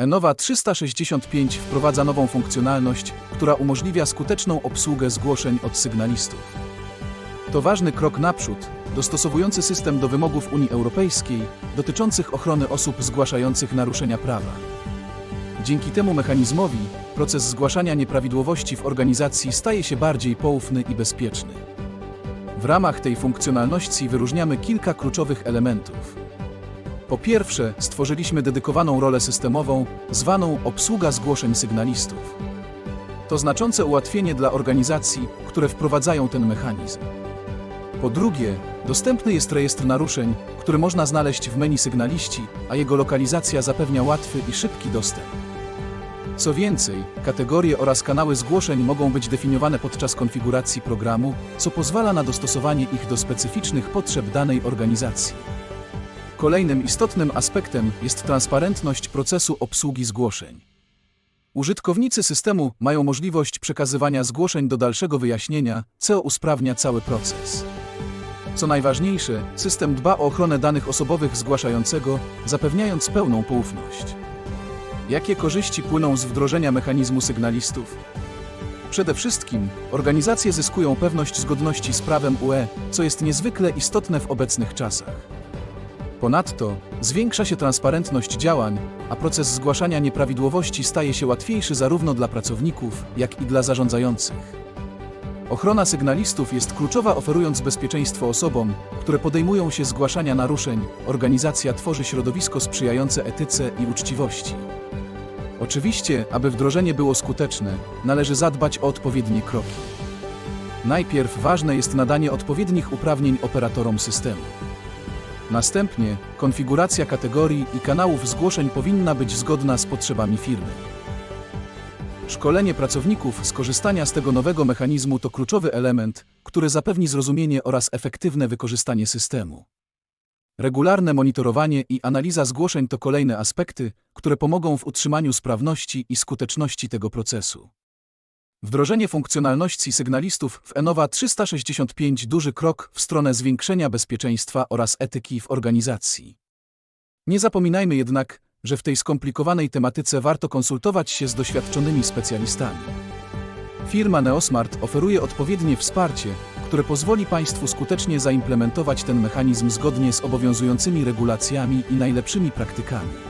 Enova 365 wprowadza nową funkcjonalność, która umożliwia skuteczną obsługę zgłoszeń od sygnalistów. To ważny krok naprzód, dostosowujący system do wymogów Unii Europejskiej dotyczących ochrony osób zgłaszających naruszenia prawa. Dzięki temu mechanizmowi proces zgłaszania nieprawidłowości w organizacji staje się bardziej poufny i bezpieczny. W ramach tej funkcjonalności wyróżniamy kilka kluczowych elementów. Po pierwsze, stworzyliśmy dedykowaną rolę systemową, zwaną obsługa zgłoszeń sygnalistów. To znaczące ułatwienie dla organizacji, które wprowadzają ten mechanizm. Po drugie, dostępny jest rejestr naruszeń, który można znaleźć w menu sygnaliści, a jego lokalizacja zapewnia łatwy i szybki dostęp. Co więcej, kategorie oraz kanały zgłoszeń mogą być definiowane podczas konfiguracji programu, co pozwala na dostosowanie ich do specyficznych potrzeb danej organizacji. Kolejnym istotnym aspektem jest transparentność procesu obsługi zgłoszeń. Użytkownicy systemu mają możliwość przekazywania zgłoszeń do dalszego wyjaśnienia, co usprawnia cały proces. Co najważniejsze, system dba o ochronę danych osobowych zgłaszającego, zapewniając pełną poufność. Jakie korzyści płyną z wdrożenia mechanizmu sygnalistów? Przede wszystkim, organizacje zyskują pewność zgodności z prawem UE, co jest niezwykle istotne w obecnych czasach. Ponadto, zwiększa się transparentność działań, a proces zgłaszania nieprawidłowości staje się łatwiejszy zarówno dla pracowników, jak i dla zarządzających. Ochrona sygnalistów jest kluczowa, oferując bezpieczeństwo osobom, które podejmują się zgłaszania naruszeń. Organizacja tworzy środowisko sprzyjające etyce i uczciwości. Oczywiście, aby wdrożenie było skuteczne, należy zadbać o odpowiednie kroki. Najpierw ważne jest nadanie odpowiednich uprawnień operatorom systemu. Następnie konfiguracja kategorii i kanałów zgłoszeń powinna być zgodna z potrzebami firmy. Szkolenie pracowników z korzystania z tego nowego mechanizmu to kluczowy element, który zapewni zrozumienie oraz efektywne wykorzystanie systemu. Regularne monitorowanie i analiza zgłoszeń to kolejne aspekty, które pomogą w utrzymaniu sprawności i skuteczności tego procesu. Wdrożenie funkcjonalności sygnalistów w Enova 365 duży krok w stronę zwiększenia bezpieczeństwa oraz etyki w organizacji. Nie zapominajmy jednak, że w tej skomplikowanej tematyce warto konsultować się z doświadczonymi specjalistami. Firma Neosmart oferuje odpowiednie wsparcie, które pozwoli Państwu skutecznie zaimplementować ten mechanizm zgodnie z obowiązującymi regulacjami i najlepszymi praktykami.